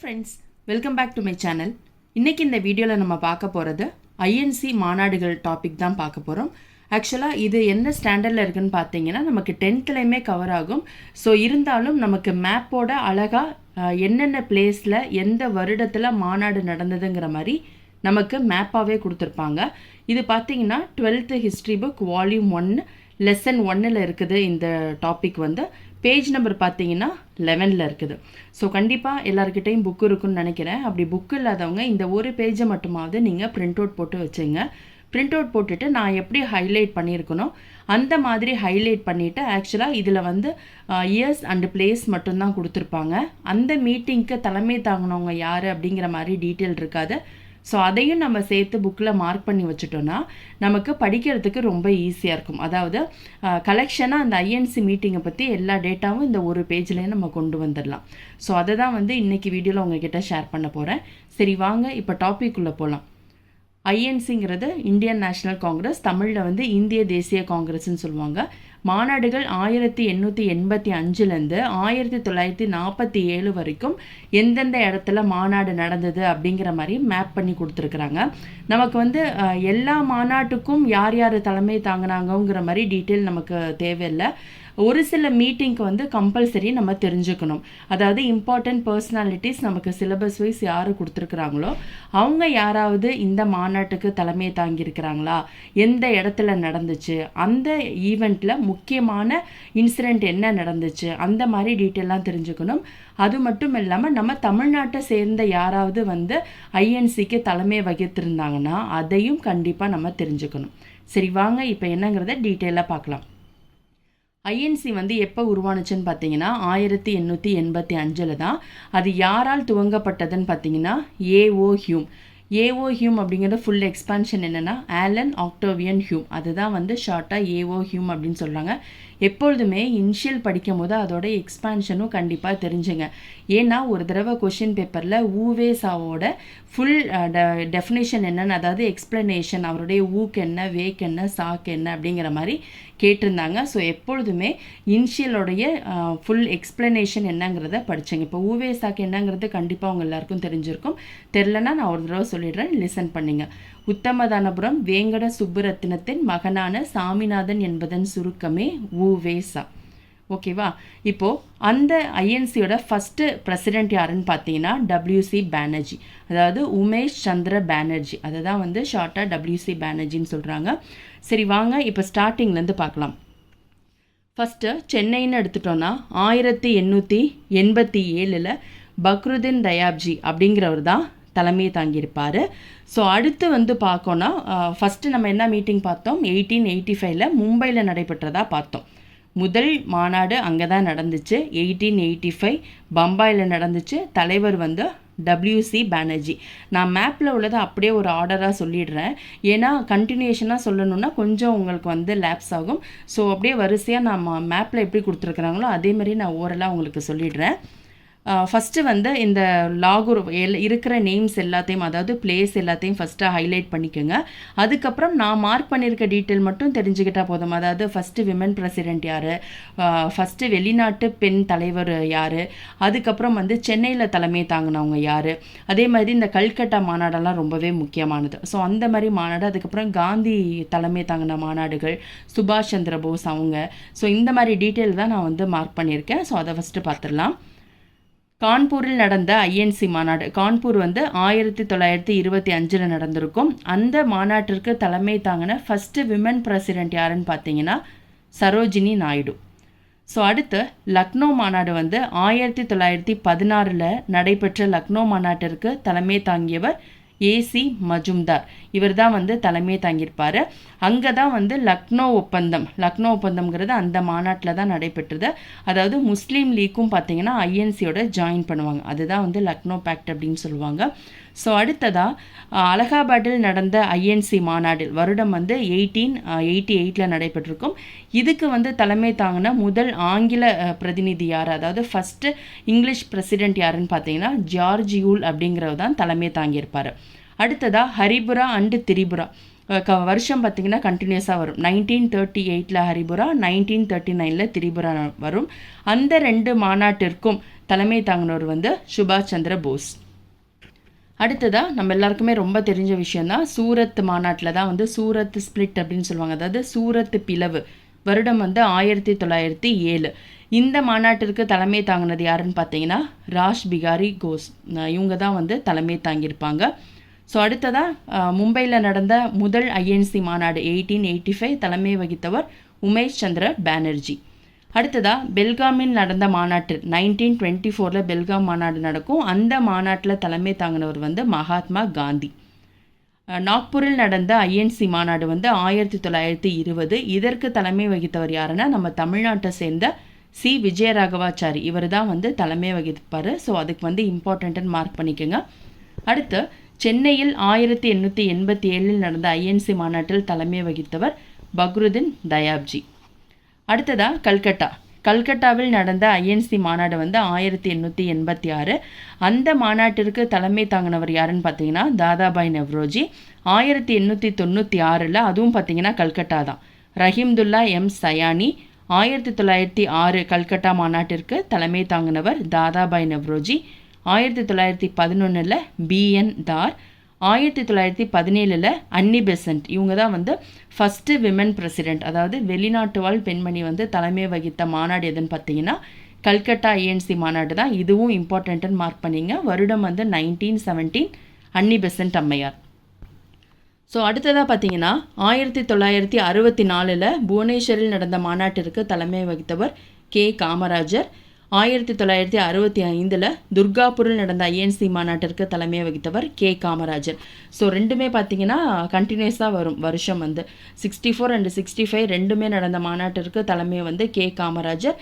Friends welcome back to my channel இன்றைக்கி இந்த வீடியோவில் நம்ம பார்க்க போகிறது ஐஎன்சி மாநாடுகள் டாபிக் தான் பார்க்க போகிறோம் ஆக்சுவலாக இது என்ன ஸ்டாண்டர்டில் இருக்குன்னு பார்த்தீங்கன்னா நமக்கு டென்த்துலேயுமே கவர் ஆகும். ஸோ இருந்தாலும் நமக்கு மேப்போட அழகாக என்னென்ன பிளேஸில் எந்த வருடத்தில் மாநாடு நடந்ததுங்கிற மாதிரி நமக்கு மேப்பாகவே கொடுத்துருப்பாங்க. இது பார்த்தீங்கன்னா டுவெல்த்து ஹிஸ்ட்ரி புக் வால்யூம் ஒன்று லெசன் ஒன்னில் இருக்குது இந்த டாபிக் வந்து. பேஜ் நம்பர் பார்த்தீங்கன்னா லெவனில் இருக்குது. ஸோ கண்டிப்பாக எல்லாருக்கிட்டையும் புக் இருக்குன்னு நினைக்கிறேன். அப்படி புக் இல்லாதவங்க இந்த ஒரு பேஜை மட்டுமாவது நீங்கள் பிரிண்ட் அவுட் போட்டு வச்சுங்க. பிரிண்ட் அவுட் போட்டுட்டு நான் எப்படி ஹைலைட் பண்ணியிருக்கணும் அந்த மாதிரி ஹைலைட் பண்ணிவிட்டு ஆக்சுவலாக இதில் வந்து இயர்ஸ் அண்டு பிளேஸ் மட்டும்தான் கொடுத்துருப்பாங்க. அந்த மீட்டிங்க்கு தலைமை தாங்கினவங்க யார் அப்படிங்கிற மாதிரி டீட்டெயில் இருக்காது. ஸோ அதையும் நம்ம சேர்த்து புக்கில் மார்க் பண்ணி வச்சுட்டோன்னா நமக்கு படிக்கிறதுக்கு ரொம்ப ஈஸியாக இருக்கும். அதாவது கலெக்ஷனாக அந்த ஐஎன்சி மீட்டிங்கை பற்றி எல்லா டேட்டாவும் இந்த ஒரு பேஜ்லேயே நம்ம கொண்டு வந்துடலாம். ஸோ அதை தான் வந்து இன்றைக்கி வீடியோவில் உங்ககிட்ட ஷேர் பண்ண போகிறேன் சரி வாங்க இப்போ டாபிக் உள்ள போகலாம் ஐஎன்சிங்கிறது இந்தியன் நேஷனல் காங்கிரஸ் தமிழில் வந்து இந்திய தேசிய காங்கிரஸ்ன்னு சொல்லுவாங்க. மாநாடுகள் ஆயிரத்தி எண்ணூற்றி எண்பத்தி அஞ்சுலேருந்து ஆயிரத்தி தொள்ளாயிரத்தி நாற்பத்தி ஏழு வரைக்கும் எந்தெந்த இடத்துல மாநாடு நடந்தது அப்படிங்கிற மாதிரி மேப் பண்ணி கொடுத்துருக்குறாங்க. நமக்கு வந்து எல்லா மாநாட்டுக்கும் யார் யார் தலைமை தாங்கினாங்கங்கிற மாதிரி டீட்டெயில் நமக்கு தேவையில்லை. ஒரு சில மீட்டிங்க்கு வந்து கம்பல்சரி நம்ம தெரிஞ்சுக்கணும். அதாவது இம்பார்ட்டன்ட் பர்சனாலிட்டிஸ் நமக்கு சிலபஸ் வைஸ் யார் கொடுத்துருக்குறாங்களோ அவங்க யாராவது இந்த மாநாட்டுக்கு தலைமையை தாங்கியிருக்கிறாங்களா? எந்த இடத்துல நடந்துச்சு? அந்த ஈவெண்ட்டில் முக்கியமான இன்சிடெண்ட் என்ன நடந்துச்சு? அந்த மாதிரி டீட்டெயிலாம் தெரிஞ்சுக்கணும். அது மட்டும் இல்லாமல் நம்ம தமிழ்நாட்டை சேர்ந்த யாராவது வந்து ஐஎன்சிக்கு தலைமை வகித்திருந்தாங்கன்னா அதையும் கண்டிப்பாக நம்ம தெரிஞ்சுக்கணும். சரி வாங்க இப்போ என்னங்கிறத டீட்டெயிலாக பார்க்கலாம். ஐஎன்சி வந்து எப்போ உருவானுச்சுன்னு பார்த்தீங்கன்னா ஆயிரத்தி எண்ணூற்றி எண்பத்தி அஞ்சில் தான். அது யாரால் துவங்கப்பட்டதுன்னு பார்த்தீங்கன்னா A O Hume A O Hume அப்படிங்கிறது ஃபுல் எக்ஸ்பான்ஷன் என்னென்னா ஆலன் ஆக்டோவியன் ஹியூம் அதுதான் வந்து ஷார்ட்டாக ஏஓ ஹியூம் அப்படின்னு சொல்கிறாங்க எப்பொழுதுமே இனிஷியல் படிக்கும் போது அதோட எக்ஸ்பான்ஷனும் கண்டிப்பாக தெரிஞ்சுங்க. ஏன்னா ஒரு தடவை கொஷின் பேப்பரில் ஊவேசாவோட ஃபுல் டெஃபினேஷன் என்னென்னு அதாவது எக்ஸ்பிளனேஷன் அவருடைய ஊக்கு என்ன வேக் என்ன சாக்கு என்ன அப்படிங்கிற மாதிரி கேட்டிருந்தாங்க. ஸோ எப்பொழுதுமே இனிஷியலோடைய ஃபுல் எக்ஸ்பிளனேஷன் என்னங்கிறத படித்தேங்க இப்போ ஊவே சாக்கு என்னங்கிறது கண்டிப்பாக அவங்க எல்லாருக்கும் தெரிஞ்சிருக்கும். தெரிலனா நான் ஒரு தடவை சொல்லிடுறேன். லிசன் பண்ணிங்க. உத்தமதானபுரம் வேங்கட சுப்புரத்தினத்தின் மகனான சாமிநாதன் என்பதன் சுருக்கமே ஊவேசா ஓகேவா இப்போது அந்த ஐஎன்சியோட ஃபஸ்ட்டு பிரசிடெண்ட் யாருன்னு பார்த்தீங்கன்னா டபிள்யூசி பேனர்ஜி அதாவது உமேஷ் சந்திர பேனர்ஜி அதை தான் வந்து ஷார்ட்டாக டபிள்யூசி பேனர்ஜின்னு சொல்கிறாங்க சரி வாங்க இப்போ ஸ்டார்டிங்லேருந்து பார்க்கலாம். ஃபஸ்ட்டு சென்னைன்னு எடுத்துட்டோன்னா ஆயிரத்தி எண்ணூற்றி எண்பத்தி ஏழில் பக்ருதீன் தயாப்ஜி அப்படிங்கிறவர் தான் தலைமையை தாங்கியிருப்பார். ஸோ அடுத்து வந்து பார்க்கோன்னா ஃபஸ்ட்டு நம்ம என்ன மீட்டிங் பார்த்தோம்? எயிட்டீன் எயிட்டி ஃபைவ்ல மும்பையில் நடைபெற்றதா பார்த்தோம். முதல் மாநாடு அங்கே தான் நடந்துச்சு. எயிட்டீன் எயிட்டி ஃபைவ் பம்பாயில் நடந்துச்சு. தலைவர் வந்து டபிள்யூசி பானர்ஜி நான் மேப்பில் உள்ளதை அப்படியே ஒரு ஆர்டராக சொல்லிடுறேன். ஏன்னா கண்டினியூஷனாக சொல்லணும்னா கொஞ்சம் உங்களுக்கு வந்து லேப்ஸ் ஆகும். ஸோ அப்படியே வரிசையாக நான் மேப்பில் எப்படி கொடுத்துருக்குறாங்களோ அதேமாதிரி நான் ஓரலாக உங்களுக்கு சொல்லிடுறேன். ஃபஸ்ட்டு வந்து இந்த லாகூர் எல் இருக்கிற நேம்ஸ் எல்லாத்தையும் அதாவது பிளேஸ் எல்லாத்தையும் ஃபஸ்ட்டாக ஹைலைட் பண்ணிக்கோங்க. அதுக்கப்புறம் நான் மார்க் பண்ணியிருக்க டீட்டெயில் மட்டும் தெரிஞ்சுக்கிட்டால் போதும். அதாவது ஃபஸ்ட்டு விமன் பிரசிடெண்ட் யார்? ஃபஸ்ட்டு வெளிநாட்டு பெண் தலைவர் யார்? அதுக்கப்புறம் வந்து சென்னையில் தலைமை தாங்கினவங்க யார்? அதே மாதிரி இந்த கல்கட்டா மாநாடெல்லாம் ரொம்பவே முக்கியமானது. ஸோ அந்த மாதிரி மாநாடு அதுக்கப்புறம் காந்தி தலைமை தாங்கின மாநாடுகள் சுபாஷ் சந்திர போஸ் அவங்க. ஸோ இந்த மாதிரி டீட்டெயில் தான் நான் வந்து மார்க் பண்ணியிருக்கேன். ஸோ அதை ஃபஸ்ட்டு பார்த்துடலாம். கான்பூரில் நடந்த ஐஎன்சி மாநாடு. கான்பூர் வந்து ஆயிரத்தி தொள்ளாயிரத்தி இருபத்தி அஞ்சில் நடந்திருக்கும். அந்த மாநாட்டிற்கு தலைமை தாங்கின ஃபஸ்ட்டு விமன் பிரசிடெண்ட் யாருன்னு பார்த்தீங்கன்னா சரோஜினி நாயுடு. ஸோ அடுத்து லக்னோ மாநாடு வந்து ஆயிரத்தி தொள்ளாயிரத்தி பதினாறில் நடைபெற்ற லக்னோ மாநாட்டிற்கு தலைமை தாங்கியவர் ஏசி மஜும்தார். இவர் தான் வந்து தலைமை தாங்கியிருப்பார். அங்கே தான் வந்து லக்னோ ஒப்பந்தம் லக்னோ ஒப்பந்தம்ங்கிறது அந்த மாநாட்டில் தான் நடைபெற்றது. அதாவது முஸ்லீம் லீக்கும் பார்த்தீங்கன்னா ஐஎன்சியோட ஜாயின் பண்ணுவாங்க. அதுதான் வந்து லக்னோ பேக்ட் அப்படின்னு சொல்லுவாங்க. ஸோ அடுத்ததாக அலகாபாத்தில் நடந்த ஐஎன்சி மாநாடு வருடம் வந்து எயிட்டீன் எயிட்டி எயிட்டில் நடைபெற்றிருக்கும். இதுக்கு வந்து தலைமை தாங்கின முதல் ஆங்கில பிரதிநிதி யார்? அதாவது ஃபஸ்ட்டு இங்கிலீஷ் பிரசிடென்ட் யாருன்னு பார்த்தீங்கன்னா ஜார்ஜ் யூல் அப்படிங்கிறவர் தான் தலைமை தாங்கியிருப்பார். அடுத்ததாக ஹரிபுரா அண்டு திரிபுரா. க வருஷம் பார்த்திங்கன்னா கண்டினியூஸாக வரும். நைன்டீன் தேர்ட்டி எயிட்டில் ஹரிபுரா நைன்டீன் தேர்ட்டி நைனில் திரிபுரா வரும். அந்த ரெண்டு மாநாட்டிற்கும் தலைமை தாங்கினவர் வந்து சுபாஷ் சந்திர போஸ். அடுத்ததாக நம்ம எல்லாருக்குமே ரொம்ப தெரிஞ்ச விஷயந்தான் சூரத் மாநாட்டில் தான் வந்து சூரத் ஸ்பிளிட் அப்படின்னு சொல்லுவாங்க. அதாவது சூரத் பிளவு. வருடம் வந்து ஆயிரத்தி தொள்ளாயிரத்தி ஏழு. இந்த மாநாட்டிற்கு தலைமை தாங்கினது யாருன்னு பார்த்தீங்கன்னா ராஷ் பிகாரி கோஸ் இவங்க தான் வந்து தலைமை தாங்கியிருப்பாங்க. ஸோ அடுத்ததாக மும்பையில் நடந்த முதல் ஐஎன்சி மாநாடு எயிட்டீன் எயிட்டி ஃபைவ் தலைமை வகித்தவர் உமேஷ் சந்திர பானர்ஜி. அடுத்ததாக பெல்காமில் நடந்த மாநாட்டு நைன்டீன் டுவெண்ட்டி ஃபோரில் பெல்காம் மாநாடு நடக்கும். அந்த மாநாட்டில் தலைமை தாங்கினவர் வந்து மகாத்மா காந்தி. நாக்பூரில் நடந்த ஐஎன்சி மாநாடு வந்து ஆயிரத்தி தொள்ளாயிரத்தி இருபது. இதற்கு தலைமை வகித்தவர் யாருன்னா நம்ம தமிழ்நாட்டை சேர்ந்த சி. விஜயராகவாச்சாரி. இவர் தான் வந்து தலைமை வகிப்பார். ஸோ அதுக்கு வந்து இம்பார்ட்டண்ட்டுன்னு மார்க் பண்ணிக்கோங்க. அடுத்து சென்னையில் ஆயிரத்தி எண்ணூற்றி எண்பத்தி ஏழில் நடந்த ஐஎன்சி மாநாட்டில் தலைமை வகித்தவர் பக்ருதீன் தயாப்ஜி. அடுத்ததா கல்கட்டா. கல்கட்டாவில் நடந்த ஐஎன்சி மாநாடு வந்து ஆயிரத்தி எண்ணூற்றி எண்பத்தி ஆறு. அந்த மாநாட்டிற்கு தலைமை தாங்கினவர் யாருன்னு பார்த்தீங்கன்னா தாதாபாய் நெவ்ரோஜி. ஆயிரத்தி எண்ணூற்றி தொண்ணூற்றி ஆறில் அதுவும் பார்த்தீங்கன்னா கல்கட்டா தான். ரஹீம்துல்லா எம் சயானி. ஆயிரத்தி தொள்ளாயிரத்தி ஆறு கல்கட்டா மாநாட்டிற்கு தலைமை தாங்கினவர் தாதாபாய் நெவ்ரோஜி. ஆயிரத்தி தொள்ளாயிரத்தி பதினொன்றில் பிஎன் தார் ஆயிரத்தி தொள்ளாயிரத்தி பதினேழில் அன்னி பெசன்ட் இவங்க தான் வந்து ஃபஸ்ட்டு விமன் பிரசிடென்ட் அதாவது வெளிநாட்டு வாழ் பெண்மணி வந்து தலைமை வகித்த மாநாடு எதுன்னு பார்த்தீங்கன்னா கல்கட்டா ஏஎன்சி மாநாடு தான். இதுவும் இம்பார்ட்டண்ட்டுன்னு மார்க் பண்ணிங்க. வருடம் வந்து நைன்டீன் செவன்டீன் அன்னி பெசன்ட் அம்மையார். ஸோ அடுத்ததாக பார்த்தீங்கன்னா ஆயிரத்தி தொள்ளாயிரத்தி அறுபத்தி நாலில் புவனேஸ்வரில் நடந்த மாநாட்டிற்கு தலைமை வகித்தவர் கே. காமராஜர். ஆயிரத்தி தொள்ளாயிரத்தி அறுபத்தி ஐந்தில் துர்காபூரில் நடந்த ஐஎன்சி மாநாட்டிற்கு தலைமை வகித்தவர் கே. காமராஜர் ஸோ ரெண்டுமே பார்த்தீங்கன்னா கண்டினியூஸாக வரும். வருஷம் வந்து. Sixty four and sixty five ரெண்டுமே நடந்த மாநாட்டிற்கு தலைமை வந்து கே. காமராஜர்.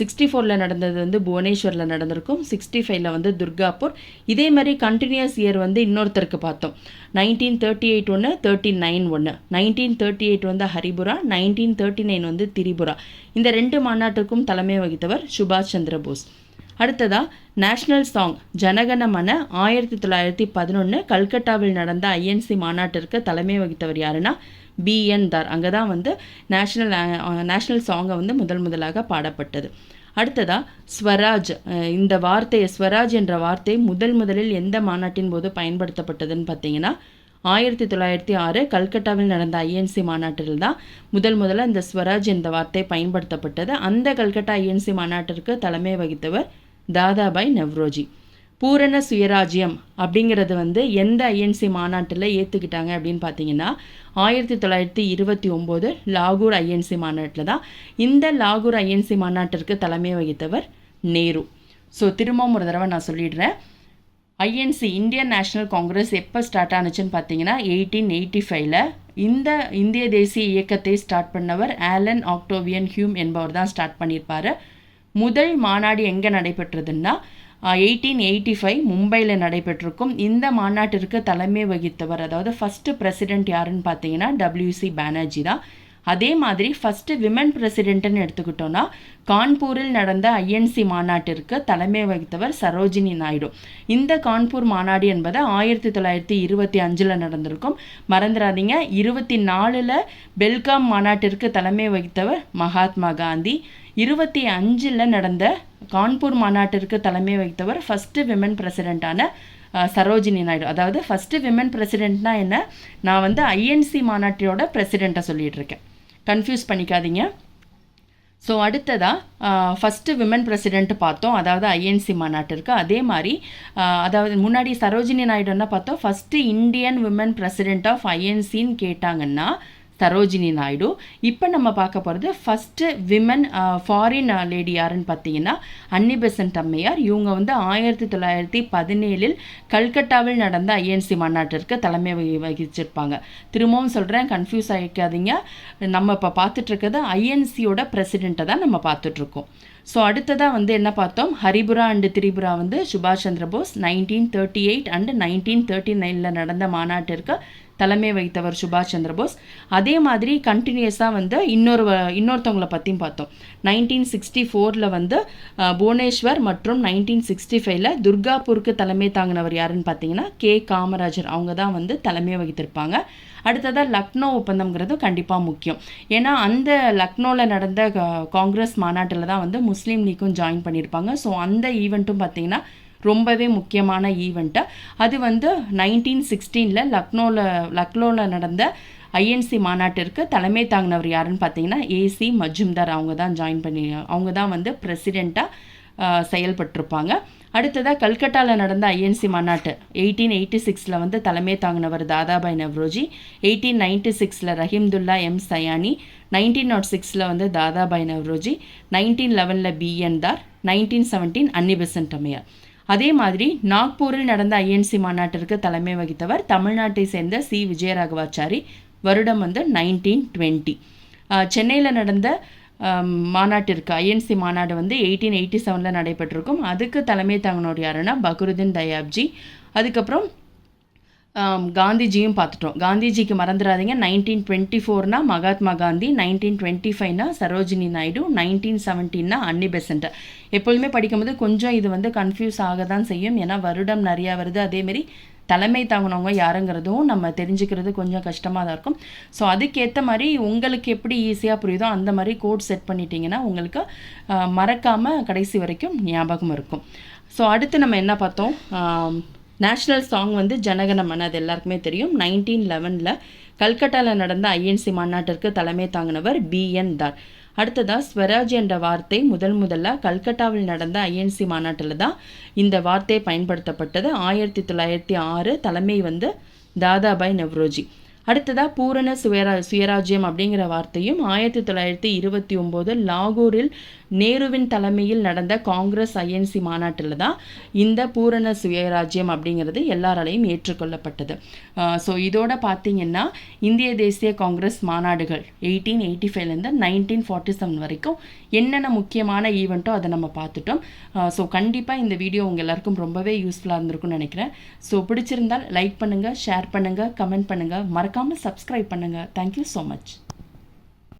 சிக்ஸ்டி ஃபோரில் நடந்தது வந்து புவனேஸ்வரில் நடந்திருக்கும். சிக்ஸ்டி ஃபைவ்ல வந்து துர்காப்பூர் இதே மாதிரி கண்டினியூஸ் இயர் வந்து இன்னொருத்தருக்கு பார்த்தோம். நைன்டீன் தேர்ட்டி எயிட் ஒன்று தேர்ட்டி நைன் ஒன்று நைன்டீன் தேர்ட்டி எயிட் வந்து ஹரிபுரா நைன்டீன் தேர்ட்டி நைன் வந்து திரிபுரா. இந்த ரெண்டு மாநாட்டுக்கும் தலைமை வகித்தவர் சுபாஷ் சந்திர போஸ். அடுத்ததா நேஷ்னல் சாங் ஜனகணமன ஆயிரத்தி தொள்ளாயிரத்தி பதினொன்று கல்கட்டாவில் நடந்த ஐஎன்சி மாநாட்டிற்கு தலைமை வகித்தவர் யாருன்னா பிஎன் தார். அங்கே தான் வந்து நேஷ்னல் நேஷ்னல் சாங்கை வந்து முதல் முதலாக பாடப்பட்டது. அடுத்ததா ஸ்வராஜ். இந்த வார்த்தையை ஸ்வராஜ் என்ற வார்த்தை முதல் முதலில் எந்த மாநாட்டின் போது பயன்படுத்தப்பட்டதுன்னு பார்த்தீங்கன்னா ஆயிரத்தி தொள்ளாயிரத்தி ஆறு கல்கட்டாவில் நடந்த ஐஎன்சி மாநாட்டில் தான் முதல் முதல்ல இந்த ஸ்வராஜ் என்ற வார்த்தை பயன்படுத்தப்பட்டது. அந்த கல்கட்டா ஐஎன்சி மாநாட்டிற்கு தலைமை வகித்தவர் தாதாபாய் நவ்ரோஜி. பூரண சுயராஜ்யம் அப்படிங்கிறது வந்து எந்த ஐஎன்சி மாநாட்டில் ஏற்றுக்கிட்டாங்க அப்படின்னு பார்த்தீங்கன்னா ஆயிரத்தி தொள்ளாயிரத்தி இருபத்தி ஒம்போது லாகூர் ஐஎன்சி மாநாட்டில் தான் இந்த லாகூர் ஐஎன்சி மாநாட்டிற்கு தலைமை வகித்தவர் நேரு. ஸோ திரும்பவும் ஒரு தடவை நான் சொல்லிடுறேன். ஐஎன்சி இந்தியன் நேஷனல் காங்கிரஸ் எப்போ ஸ்டார்ட் ஆனுச்சுன்னு பார்த்தீங்கன்னா எயிட்டீன் எயிட்டி ஃபைவ்ல இந்த இந்திய தேசிய இயக்கத்தை ஸ்டார்ட் பண்ணவர் ஆலன் ஆக்டோவியன் ஹியூம் என்பவர் தான் ஸ்டார்ட் பண்ணியிருப்பார். முதல் மாநாடு எங்கே நடைபெற்றதுன்னா எயிட்டீன் எயிட்டி ஃபைவ் மும்பையில் நடைபெற்றிருக்கும். இந்த மாநாட்டிற்கு தலைமை வகித்தவர் அதாவது ஃபஸ்ட்டு பிரசிடென்ட் யாருன்னு பார்த்தீங்கன்னா டபிள்யூசி பானர்ஜி தான். அதே மாதிரி ஃபஸ்ட்டு விமன் பிரசிடென்ட்னு எடுத்துக்கிட்டோன்னா கான்பூரில் நடந்த ஐஎன்சி மாநாட்டிற்கு தலைமை வகித்தவர் சரோஜினி நாயுடு. இந்த கான்பூர் மாநாடு என்பது ஆயிரத்தி தொள்ளாயிரத்தி இருபத்தி அஞ்சில் நடந்திருக்கும். மறந்துடாதீங்க. இருபத்தி நாலில் பெல்காம் மாநாட்டிற்கு தலைமை வகித்தவர் மகாத்மா காந்தி. இருபத்தி அஞ்சில் நடந்த கான்பூர் மாநாட்டிற்கு தலைமை வகித்தவர் ஃபஸ்ட்டு விமன் பிரசிடெண்ட்டான சரோஜினி நாயுடு. அதாவது ஃபஸ்ட்டு விமன் பிரசிடெண்ட்னா என்ன? நான் வந்து ஐஎன்சி மாநாட்டியோட பிரசிடெண்ட்டை சொல்லிகிட்டு இருக்கேன் கன்ஃபியூஸ் பண்ணிக்காதீங்க. ஸோ அடுத்ததாக ஃபஸ்ட்டு விமன் பிரசிடென்ட் பார்த்தோம். அதாவது ஐஎன்சி மாநாட்டிற்கு. அதே மாதிரி அதாவது முன்னாடி சரோஜினி நாயுடு என்ன பார்த்தோம் first Indian women president of ஐஎன்சின்னு கேட்டாங்கன்னா சரோஜினி நாயுடு. இப்போ நம்ம பார்க்க போகிறது ஃபஸ்ட்டு விமன் ஃபாரின் லேடி யாருன்னு பார்த்தீங்கன்னா அன்னி பெசன்ட் அம்மையார். இவங்க வந்து ஆயிரத்தி தொள்ளாயிரத்தி பதினேழில் கல்கட்டாவில் நடந்த ஐஎன்சி மாநாட்டிற்கு தலைமை வகி- வகிச்சிருப்பாங்க. திரும்பவும் சொல்கிறேன் கன்ஃபியூஸ் ஆகிக்காதீங்க நம்ம இப்போ பார்த்துட்ருக்கிறது ஐஎன்சியோட பிரசிடெண்ட்டை தான் நம்ம பார்த்துட்ருக்கோம். ஸோ அடுத்ததாக வந்து என்ன பார்த்தோம்? ஹரிபுரா அண்டு திரிபுரா வந்து சுபாஷ் Chandra Bose nineteen thirty eight and nineteen thirty நைனில் நடந்த மாநாட்டிற்கு தலைமை வகித்தவர் சுபாஷ் சந்திரபோஸ் அதே மாதிரி கண்டினியூஸாக வந்து இன்னொரு இன்னொருத்தவங்களை பற்றியும் பார்த்தோம். நைன்டீன் சிக்ஸ்டி ஃபோரில் வந்து புவனேஸ்வர் மற்றும் நைன்டீன் சிக்ஸ்டி ஃபைவ்ல துர்காப்பூருக்கு தலைமை தாங்கினவர் யாருன்னு பார்த்தீங்கன்னா கே. காமராஜர். அவங்க தான் வந்து தலைமை வகித்திருப்பாங்க. அடுத்ததாக லக்னோ ஒப்பந்தம்ங்கிறது கண்டிப்பாக முக்கியம். ஏன்னா அந்த லக்னோவில் நடந்த காங்கிரஸ் மாநாட்டில் தான் வந்து முஸ்லீம் லீக்கும் ஜாயின் பண்ணியிருப்பாங்க. ஸோ அந்த ஈவெண்ட்டும் பார்த்திங்கன்னா ரொம்பவே முக்கியமான ஈவெண்ட்டு. அது வந்து நைன்டீன் சிக்ஸ்டீனில் லக்னோவில் லக்னோவில் நடந்த ஐஎன்சி மாநாட்டிற்கு தலைமை தாங்கினவர் யாருன்னு பார்த்தீங்கன்னா ஏசி மஜும்தார். அவங்க தான் ஜாயின் பண்ணி அவங்க தான் வந்து பிரசிடெண்ட்டாக செயல்பட்டிருப்பாங்க. அடுத்ததாக கல்கட்டாவில் நடந்த ஐஎன்சி மாநாட்டு எயிட்டீன் எயிட்டி சிக்ஸில் வந்து தலைமை தாங்கினவர் தாதாபாய் நவ்ரோஜி எயிட்டீன் நைன்டி சிக்ஸில் Rahimtulla M Sayani nineteen nought சிக்ஸில் வந்து தாதாபாய் நவ்ரோஜி நைன்டீன் லெவனில் B N Dhar nineteen seventeen Annie Besant அம்மையார் அதே மாதிரி நாக்பூரில் நடந்த ஐஎன்சி மாநாட்டிற்கு தலைமை வகித்தவர் தமிழ்நாட்டை சேர்ந்த சி. விஜயராகவாச்சாரி. வருடம் வந்து நைன்டீன் டுவெண்ட்டி சென்னையில் நடந்த மாநாட்டிற்கு ஐஎன்சி மாநாடு வந்து எயிட்டீன் எயிட்டி செவனில் நடைபெற்றிருக்கும். அதுக்கு தலைமை தாங்கினோர் யாருன்னா பக்ருதீன் தயாப்ஜி. அதுக்கப்புறம் காந்திஜியும் பார்த்துட்டோம். காந்திஜிக்கு மறந்துடாதீங்க. நைன்டீன் டுவெண்ட்டி ஃபோர்னா மகாத்மா காந்தி நைன்டீன் டுவெண்ட்டி ஃபைவ்னா சரோஜினி நாயுடு நைன்டீன் செவன்டீன்னா அன்னி பெசன்ட். எப்பொழுதுமே படிக்கும்போது கொஞ்சம் இது வந்து கன்ஃபியூஸ் ஆக தான் செய்யும். ஏன்னா வருடம் நிறையா வருது. அதேமாரி தலைமை தாங்கினவங்க யாருங்கிறதும் நம்ம தெரிஞ்சுக்கிறது கொஞ்சம் கஷ்டமாக தான் இருக்கும். ஸோ அதுக்கேற்ற மாதிரி உங்களுக்கு எப்படி ஈஸியாக புரியுதோ அந்த மாதிரி கோட் செட் பண்ணிட்டீங்கன்னா உங்களுக்கு மறக்காமல் கடைசி வரைக்கும் ஞாபகம் இருக்கும். ஸோ அடுத்து நம்ம என்ன பார்த்தோம்? நேஷ்னல் சாங் வந்து ஜனகணமன் அது எல்லாருக்குமே தெரியும். நைன்டீன் லெவனில் கல்கட்டாவில் நடந்த ஐஎன்சி மாநாட்டிற்கு தலைமை தாங்கினவர் பிஎன் தார் அடுத்ததாக ஸ்வராஜ் என்ற வார்த்தை முதல் முதல்ல கல்கட்டாவில் நடந்த ஐஎன்சி மாநாட்டில் தான் இந்த வார்த்தை பயன்படுத்தப்பட்டது. ஆயிரத்தி தொள்ளாயிரத்தி ஆறு தலைமை வந்து தாதாபாய் நவ்ரோஜி. அடுத்ததாக பூரண சுயரா சுயராஜ்யம் அப்படிங்கிற வார்த்தையும் ஆயிரத்தி தொள்ளாயிரத்தி இருபத்தி ஒம்போது லாகூரில் நேருவின் தலைமையில் நடந்த காங்கிரஸ் ஐஎன்சி மாநாட்டில் தான் இந்த பூரண சுயராஜ்யம் அப்படிங்கிறது எல்லாராலையும் ஏற்றுக்கொள்ளப்பட்டது. ஸோ இதோட பார்த்தீங்கன்னா இந்திய தேசிய காங்கிரஸ் மாநாடுகள் எயிட்டீன் எயிட்டி ஃபைவ்லேருந்து நைன்டீன் ஃபார்ட்டி செவன் வரைக்கும் என்னென்ன முக்கியமான ஈவெண்ட்டோ அதை நம்ம பார்த்துட்டோம். ஸோ கண்டிப்பாக இந்த வீடியோ உங்கள் எல்லாருக்கும் ரொம்பவே யூஸ்ஃபுல்லாக இருந்திருக்கும்னு நினைக்கிறேன். ஸோ பிடிச்சிருந்தால் லைக் பண்ணுங்கள் ஷேர் பண்ணுங்கள் கமெண்ட் பண்ணுங்கள் மறக்காமல் சப்ஸ்கிரைப் பண்ணுங்கள் தேங்க்யூ ஸோ மச்